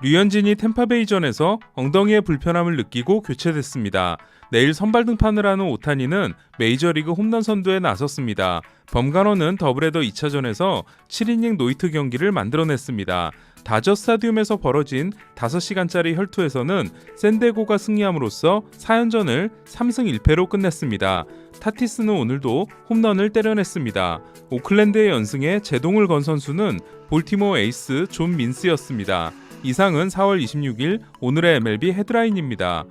류현진이 템파베이전에서 엉덩이의 불편함을 느끼고 교체됐습니다. 내일 선발 등판을 하는 오타니는 메이저리그 홈런 선두에 나섰습니다. 범간호는 더블헤더 2차전에서 7이닝 노이트 경기를 만들어냈습니다. 다저 스타디움에서 벌어진 5시간짜리 혈투에서는 샌데고가 승리함으로써 4연전을 3승 1패로 끝냈습니다. 타티스는 오늘도 홈런을 때려냈습니다. 오클랜드의 연승에 제동을 건 선수는 볼티모어 에이스 존 민스였습니다. 이상은 4월 26일 오늘의 MLB 헤드라인입니다.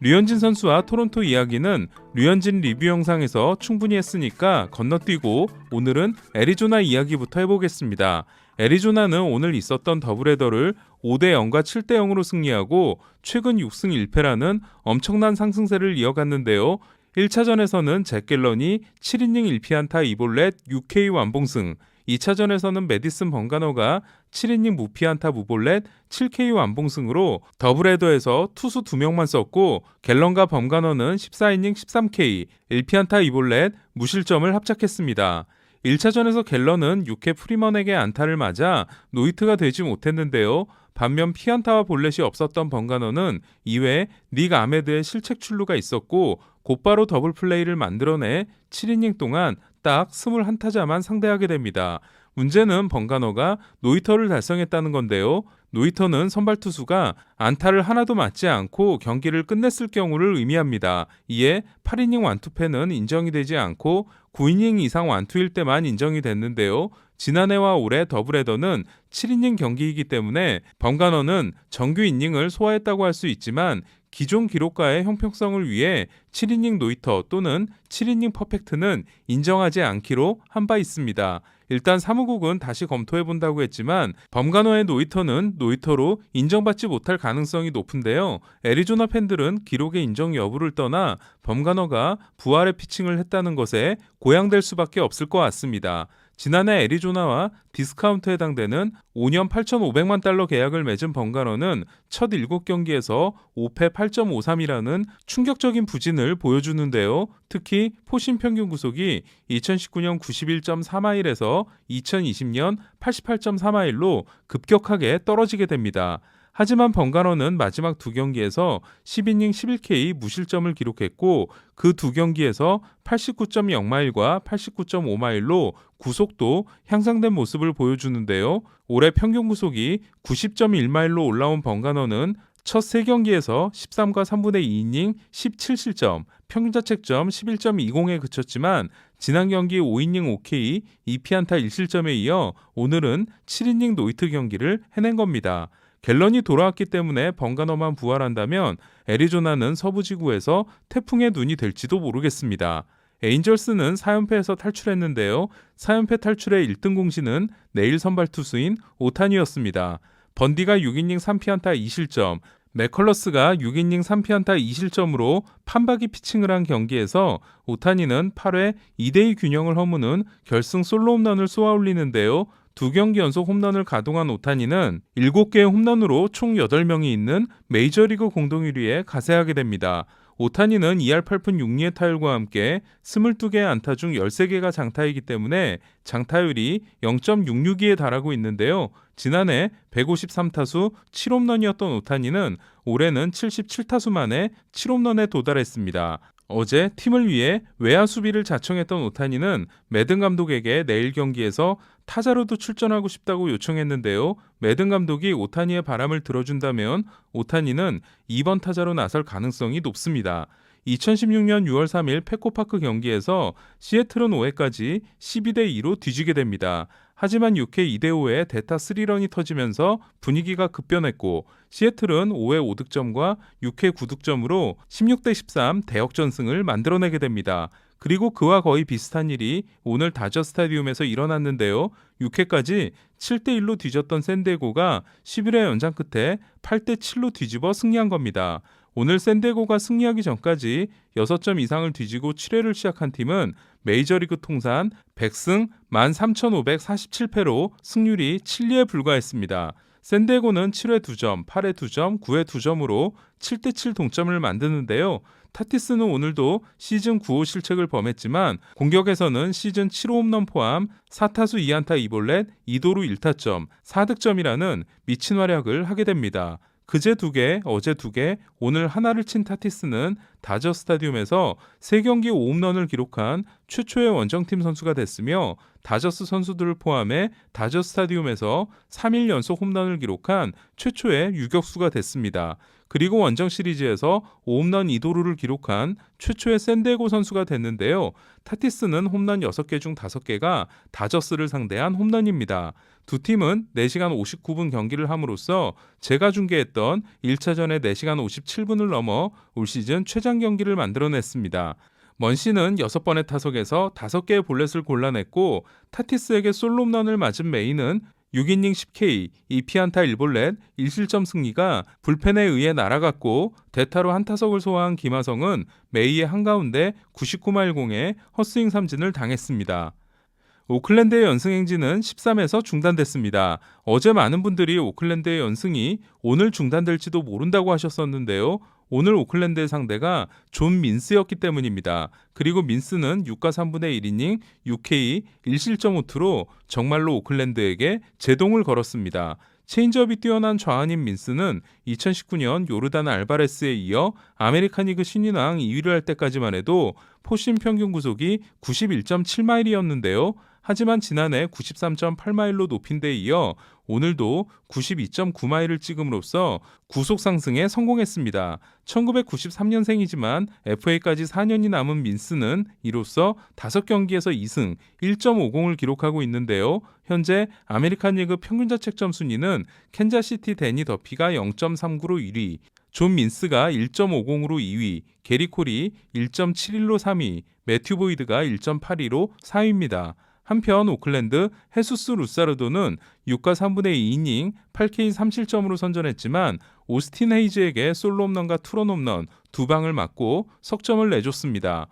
류현진 선수와 토론토 이야기는 류현진 리뷰 영상에서 충분히 했으니까 건너뛰고 오늘은 애리조나 이야기부터 해보겠습니다. 애리조나는 오늘 있었던 더블헤더를 5대 0과 7대 0으로 승리하고 최근 6승 1패라는 엄청난 상승세를 이어갔는데요. 1차전에서는 잭 갤런이 7이닝 1피안타 2볼넷 6K 완봉승, 2차전에서는 메디슨 번가노가 7이닝 무피안타 무볼넷 7K 완봉승으로 더블헤더에서 투수 2명만 썼고 갤런과 범가노는 14이닝 13K 1피안타 2볼넷 무실점을 합작했습니다. 1차전에서 갤런은 6회 프리먼에게 안타를 맞아 노이트가 되지 못했는데요. 반면 피안타와 볼넷이 없었던 번가노는 2회 닉 아메드의 실책 출루가 있었고 곧바로 더블 플레이를 만들어내 7이닝 동안 딱 21타자만 상대하게 됩니다. 문제는 번가노가 노이터를 달성했다는 건데요. 노이터는 선발 투수가 안타를 하나도 맞지 않고 경기를 끝냈을 경우를 의미합니다. 이에 8이닝 완투패는 인정이 되지 않고 9이닝 이상 완투일 때만 인정이 됐는데요. 지난해와 올해 더블헤더는 7이닝 경기이기 때문에 범간호는 정규 이닝을 소화했다고 할 수 있지만 기존 기록과의 형평성을 위해 7이닝 노이터 또는 7이닝 퍼펙트는 인정하지 않기로 한 바 있습니다. 일단 사무국은 다시 검토해 본다고 했지만 범간호의 노이터는 노이터로 인정받지 못할 가능성이 높은데요. 애리조나 팬들은 기록의 인정 여부를 떠나 범간호가 부활의 피칭을 했다는 것에 고양될 수밖에 없을 것 같습니다. 지난해 애리조나와 디스카운트에 해당되는 5년 8,500만 달러 계약을 맺은 번가너는 첫 7경기에서 5패 8.53이라는 충격적인 부진을 보여주는데요. 특히 포신 평균 구속이 2019년 91.3마일에서 2020년 88.3마일로 급격하게 떨어지게 됩니다. 하지만 번가너는 마지막 두 경기에서 10이닝 11K 무실점을 기록했고 그 두 경기에서 89.0마일과 89.5마일로 구속도 향상된 모습을 보여주는데요. 올해 평균 구속이 90.1마일로 올라온 번가너는 첫세 경기에서 13과 3분의 2이닝 17실점, 평균자책점 11.20에 그쳤지만 지난 경기 5이닝 5K 2피안타 1실점에 이어 오늘은 7이닝 노이트 경기를 해낸 겁니다. 갤런이 돌아왔기 때문에 번가너만 부활한다면 애리조나는 서부 지구에서 태풍의 눈이 될지도 모르겠습니다. 에인절스는 4연패에서 탈출했는데요. 4연패 탈출의 1등 공신은 내일 선발 투수인 오탄이었습니다. 번디가 6이닝 3피안타 2실점, 맥컬러스가 6이닝 3피안타 2실점으로 판박이 피칭을 한 경기에서 오타니는 8회 2대2 균형을 허무는 결승 솔로 홈런을 쏘아올리는데요. 두 경기 연속 홈런을 가동한 오타니는 7개의 홈런으로 총 8명이 있는 메이저리그 공동 1위에 가세하게 됩니다. 오타니는 2할 8푼 6리의 타율과 함께 22개의 안타 중 13개가 장타이기 때문에 장타율이 0.662에 달하고 있는데요. 지난해 153타수 7홈런이었던 오타니는 올해는 77타수 만에 7홈런에 도달했습니다. 어제 팀을 위해 외야 수비를 자청했던 오타니는 매든 감독에게 내일 경기에서 타자로도 출전하고 싶다고 요청했는데요. 매든 감독이 오타니의 바람을 들어준다면 오타니는 2번 타자로 나설 가능성이 높습니다. 2016년 6월 3일 페코파크 경기에서 시애틀은 5회까지 12대 2로 뒤지게 됩니다. 하지만 6회 2대 5에 대타 3런이 터지면서 분위기가 급변했고 시애틀은 5회 5득점과 6회 9득점으로 16대 13 대역전승을 만들어내게 됩니다. 그리고 그와 거의 비슷한 일이 오늘 다저 스타디움에서 일어났는데요. 6회까지 7대 1로 뒤졌던 샌데고가 11회 연장 끝에 8대 7로 뒤집어 승리한 겁니다. 오늘 샌데고가 승리하기 전까지 6점 이상을 뒤지고 7회를 시작한 팀은 메이저리그 통산 100승 13,547패로 승률이 7리에 불과했습니다. 샌데고는 7회 2점, 8회 2점, 9회 2점으로 7대7 동점을 만드는데요. 타티스는 오늘도 시즌 9호 실책을 범했지만 공격에서는 시즌 7호 홈런 포함 4타수 2안타 2볼넷 2도루 1타점 4득점이라는 미친 활약을 하게 됩니다. 그제 두 개, 어제 두 개, 오늘 하나를 친 타티스는 다저 스타디움에서 3경기 5홈런을 기록한 최초의 원정팀 선수가 됐으며 다저스 선수들을 포함해 다저 스타디움에서 3일 연속 홈런을 기록한 최초의 유격수가 됐습니다. 그리고 원정 시리즈에서 5홈런 2도루를 기록한 최초의 샌디에고 선수가 됐는데요. 타티스는 홈런 6개 중 5개가 다저스를 상대한 홈런입니다. 두 팀은 4시간 59분 경기를 함으로써 제가 중계했던 1차전의 4시간 57분을 넘어 올 시즌 최장 경기를 만들어냈습니다. 먼씨는 6번의 타석에서 5개의 볼넷을 골라냈고 타티스에게 솔로 홈런을 맞은 메이는 6이닝 10K, 2피안타 1볼넷, 1실점 승리가 불펜에 의해 날아갔고 대타로 한 타석을 소화한 김하성은 메이의 한가운데 99마일 공에 헛스윙 삼진을 당했습니다. 오클랜드의 연승 행진은 13에서 중단됐습니다. 어제 많은 분들이 오클랜드의 연승이 오늘 중단될지도 모른다고 하셨었는데요. 오늘 오클랜드의 상대가 존 민스였기 때문입니다. 그리고 민스는 6과 3분의 1이닝 6K 1실점 5투로 정말로 오클랜드에게 제동을 걸었습니다. 체인지업이 뛰어난 좌완인 민스는 2019년 요르단 알바레스에 이어 아메리칸 리그 신인왕 2위를 할 때까지만 해도 포심 평균 구속이 91.7마일이었는데요. 하지만 지난해 93.8마일로 높인 데 이어 오늘도 92.9마일을 찍음으로써 구속 상승에 성공했습니다. 1993년생이지만 FA까지 4년이 남은 민스는 이로써 5경기에서 2승 1.50을 기록하고 있는데요. 현재 아메리칸 리그 평균 자책점 순위는 캔자시티 데니 더피가 0.39로 1위, 존 민스가 1.50으로 2위, 게리 콜이 1.71로 3위, 매튜 보이드가 1.82로 4위입니다. 한편 오클랜드 헤수스 루사르도는 6과 3분의 2이닝 8K 3실점으로 선전했지만 오스틴 헤이즈에게 솔로 홈런과 투런 홈런 두 방을 맞고 석점을 내줬습니다.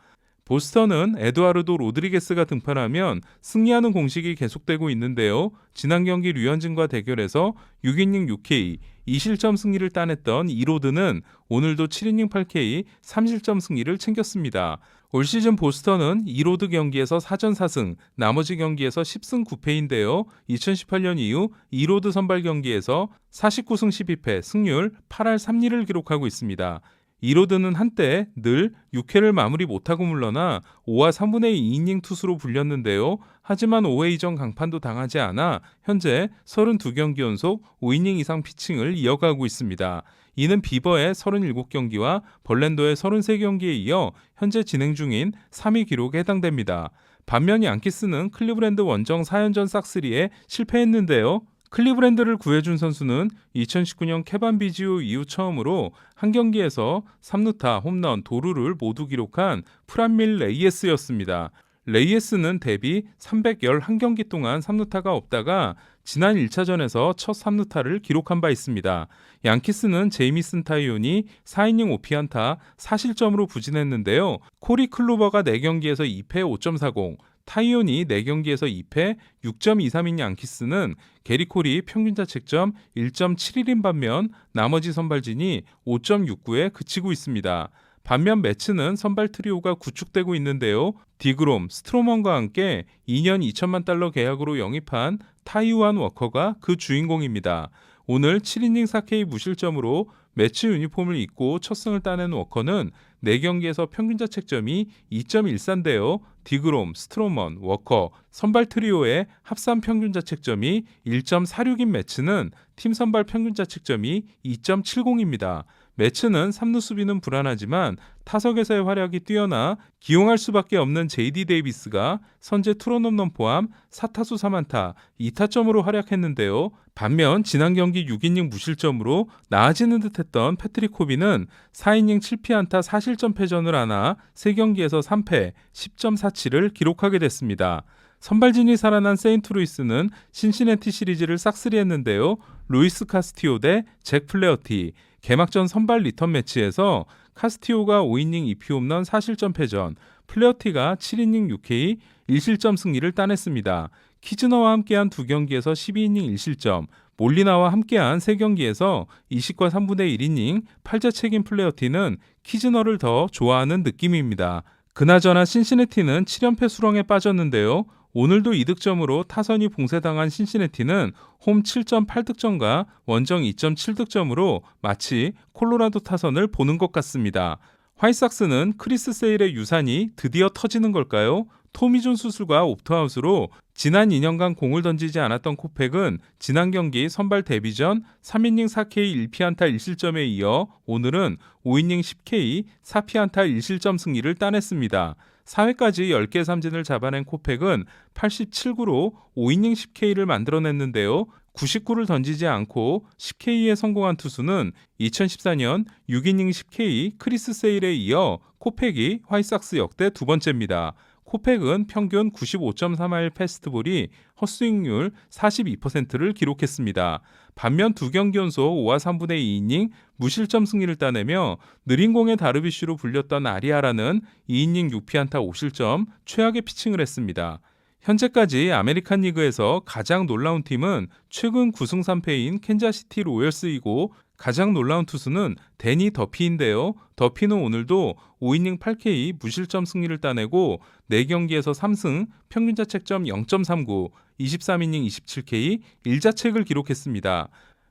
보스턴은 에드와르도 로드리게스가 등판하면 승리하는 공식이 계속되고 있는데요. 지난 경기 류현진과 대결에서 6이닝 6K 2실점 승리를 따냈던 이로드는 오늘도 7이닝 8K 3실점 승리를 챙겼습니다. 올 시즌 보스턴은 2로드 경기에서 4전 4승, 나머지 경기에서 10승 9패인데요. 2018년 이후 2로드 선발 경기에서 49승 12패, 승률 8할 3리를 기록하고 있습니다. 이로드는 한때 늘 6회를 마무리 못하고 물러나 5와 3분의 2이닝 투수로 불렸는데요. 하지만 5회 이전 강판도 당하지 않아 현재 32경기 연속 5이닝 이상 피칭을 이어가고 있습니다. 이는 비버의 37경기와 벌랜더의 33경기에 이어 현재 진행 중인 3위 기록에 해당됩니다. 반면 양키스는 클리브랜드 원정 4연전 싹스리에 실패했는데요. 클리브랜드를 구해준 선수는 2019년 케반 비지오 이후 처음으로 한 경기에서 3루타, 홈런, 도루를 모두 기록한 프란밀 레이에스였습니다. 레이에스는 데뷔 311경기 동안 3루타가 없다가 지난 1차전에서 첫 3루타를 기록한 바 있습니다. 양키스는 제이미슨 타이온이 4이닝 5피안타 4실점으로 부진했는데요. 코리 클로버가 4경기에서 2패 5.40, 타이온이 4경기에서 2패 6.23인 양키스는 게리콜이 평균 자책점 1.71인 반면 나머지 선발진이 5.69에 그치고 있습니다. 반면 매츠는 선발 트리오가 구축되고 있는데요. 디그롬, 스트로먼과 함께 2년 2천만 달러 계약으로 영입한 타이완 워커가 그 주인공입니다. 오늘 7이닝 4K 무실점으로 매치 유니폼을 입고 첫 승을 따낸 워커는 4경기에서 평균 자책점이 2.14인데요. 디그롬, 스트로먼, 워커, 선발 트리오의 합산 평균 자책점이 1.46인 매치는 팀 선발 평균 자책점이 2.70입니다. 매츠는 3루 수비는 불안하지만 타석에서의 활약이 뛰어나 기용할 수밖에 없는 JD 데이비스가 선제 투런 홈런 포함 4타수 3안타 2타점으로 활약했는데요. 반면 지난 경기 6이닝 무실점으로 나아지는 듯했던 패트릭 코비는 4이닝 7피안타 4실점 패전을 하나 3경기에서 3패 10.47을 기록하게 됐습니다. 선발진이 살아난 세인트루이스는 신시내티 시리즈를 싹쓸이했는데요. 루이스 카스티오 대 잭 플레어티 개막전 선발 리턴 매치에서 카스티오가 5이닝 2피 홈런 4실점 패전, 플레어티가 7이닝 6K 1실점 승리를 따냈습니다. 키즈너와 함께한 두 경기에서 12이닝 1실점, 몰리나와 함께한 3경기에서 20과 3분의 1이닝 8자 책임 플레어티는 키즈너를 더 좋아하는 느낌입니다. 그나저나 신시내티는 7연패 수렁에 빠졌는데요. 오늘도 이득점으로 타선이 봉쇄당한 신시내티는 홈 7.8득점과 원정 2.7득점으로 마치 콜로라도 타선을 보는 것 같습니다. 화이삭스는 크리스 세일의 유산이 드디어 터지는 걸까요? 토미존 수술과 옵트아웃으로 지난 2년간 공을 던지지 않았던 코펙은 지난 경기 선발 데뷔 전 3이닝 4K 1피안타 1실점에 이어 오늘은 5이닝 10K 4피안타 1실점 승리를 따냈습니다. 4회까지 10개 삼진을 잡아낸 코펙은 87구로 5이닝 10K를 만들어냈는데요. 99를 던지지 않고 10K에 성공한 투수는 2014년 6이닝 10K 크리스 세일에 이어 코펙이 화이삭스 역대 두 번째입니다. 코펙은 평균 95.3마일 패스트볼이 헛스윙률 42%를 기록했습니다. 반면 두 경기 연속 5와 3분의 2이닝 무실점 승리를 따내며 느린 공의 다르비슈로 불렸던 아리아라는 2이닝 6피안타 5실점 최악의 피칭을 했습니다. 현재까지 아메리칸 리그에서 가장 놀라운 팀은 최근 9승 3패인 캔자시티 로열스이고 가장 놀라운 투수는 데니 더피인데요. 더피는 오늘도 5이닝 8K 무실점 승리를 따내고 4경기에서 3승, 평균 자책점 0.39, 23이닝 27K 1자책을 기록했습니다.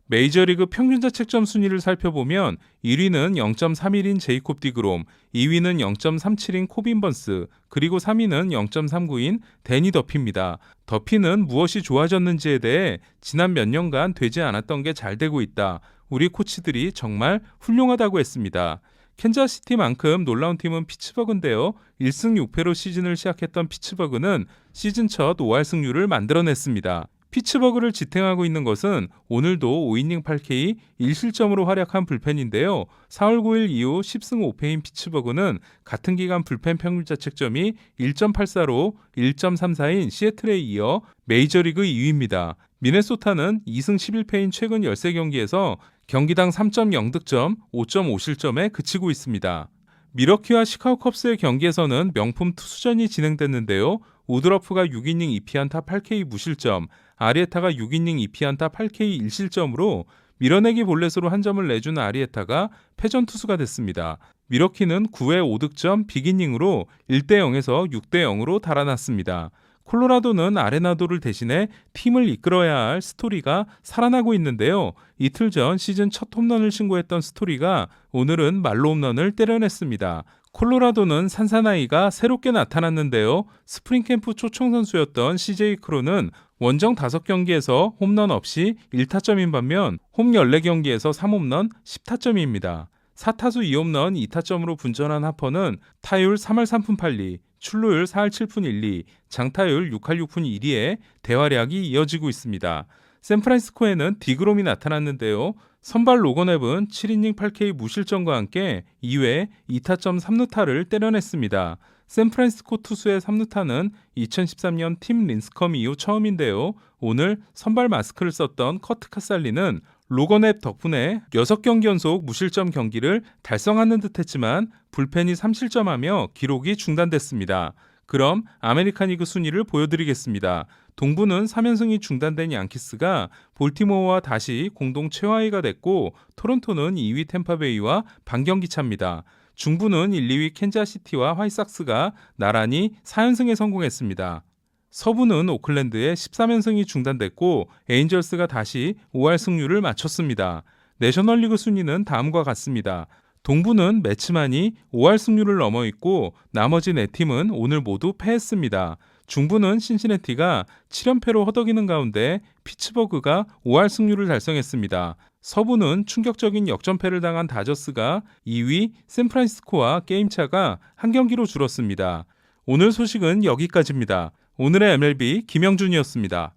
메이저리그 평균 자책점 순위를 살펴보면 1위는 0.31인 제이콥 디그롬, 2위는 0.37인 코빈 번스, 그리고 3위는 0.39인 데니 더피입니다. 더피는 무엇이 좋아졌는지에 대해 지난 몇 년간 되지 않았던 게 잘 되고 있다. 우리 코치들이 정말 훌륭하다고 했습니다. 캔자시티만큼 놀라운 팀은 피츠버그인데요. 1승 6패로 시즌을 시작했던 피츠버그는 시즌 첫 5할 승률을 만들어냈습니다. 피츠버그를 지탱하고 있는 것은 오늘도 5이닝 8K 1실점으로 활약한 불펜인데요. 4월 9일 이후 10승 5패인 피츠버그는 같은 기간 불펜 평균 자책점이 1.84로 1.34인 시애틀에 이어 메이저리그 2위입니다. 미네소타는 2승 11패인 최근 13경기에서 경기당 3.0득점, 5.5실점에 그치고 있습니다. 미러키와 시카고 컵스의 경기에서는 명품 투수전이 진행됐는데요. 우드러프가 6이닝 2피안타 8K 무실점, 아리에타가 6이닝 2피안타 8K 1실점으로 밀어내기 볼넷으로 한 점을 내준 아리에타가 패전 투수가 됐습니다. 미러키는 9회 5득점 빅이닝으로 1대 0에서 6대 0으로 달아났습니다. 콜로라도는 아레나도를 대신해 팀을 이끌어야 할 스토리가 살아나고 있는데요. 이틀 전 시즌 첫 홈런을 신고했던 스토리가 오늘은 말로 홈런을 때려냈습니다. 콜로라도는 산사나이가 새롭게 나타났는데요. 스프링 캠프 초청 선수였던 CJ 크로는 원정 5경기에서 홈런 없이 1타점인 반면 홈 14경기에서 3홈런 10타점입니다. 4타수 2홈런 2타점으로 분전한 하퍼는 타율 3할 3푼 8리, 출루율 4할 7푼 1리, 장타율 6할 6푼 2리에 대활약이 이어지고 있습니다. 샌프란시스코에는 디그롬이 나타났는데요. 선발 로건앱은 7이닝 8K 무실점과 함께 2회 2타점 3루타를 때려냈습니다. 샌프란시스코 투수의 3루타는 2013년 팀 린스컴 이후 처음인데요. 오늘 선발 마스크를 썼던 커트 카살리는 로건앱 덕분에 6경기 연속 무실점 경기를 달성하는 듯했지만 불펜이 3실점하며 기록이 중단됐습니다. 그럼 아메리칸 리그 순위를 보여드리겠습니다. 동부는 3연승이 중단된 양키스가 볼티모어와 다시 공동 최하위가 됐고 토론토는 2위 템파베이와 반경기 차입니다. 중부는 1, 2위 캔자시티와 화이삭스가 나란히 4연승에 성공했습니다. 서부는 오클랜드의 13연승이 중단됐고 에인절스가 다시 5할 승률을 맞췄습니다. 내셔널리그 순위는 다음과 같습니다. 동부는 매치만이 5할 승률을 넘어 있고 나머지 네 팀은 오늘 모두 패했습니다. 중부는 신시내티가 7연패로 허덕이는 가운데 피츠버그가 5할 승률을 달성했습니다. 서부는 충격적인 역전패를 당한 다저스가 2위 샌프란시스코와 게임차가 한 경기로 줄었습니다. 오늘 소식은 여기까지입니다. 오늘의 MLB 김영준이었습니다.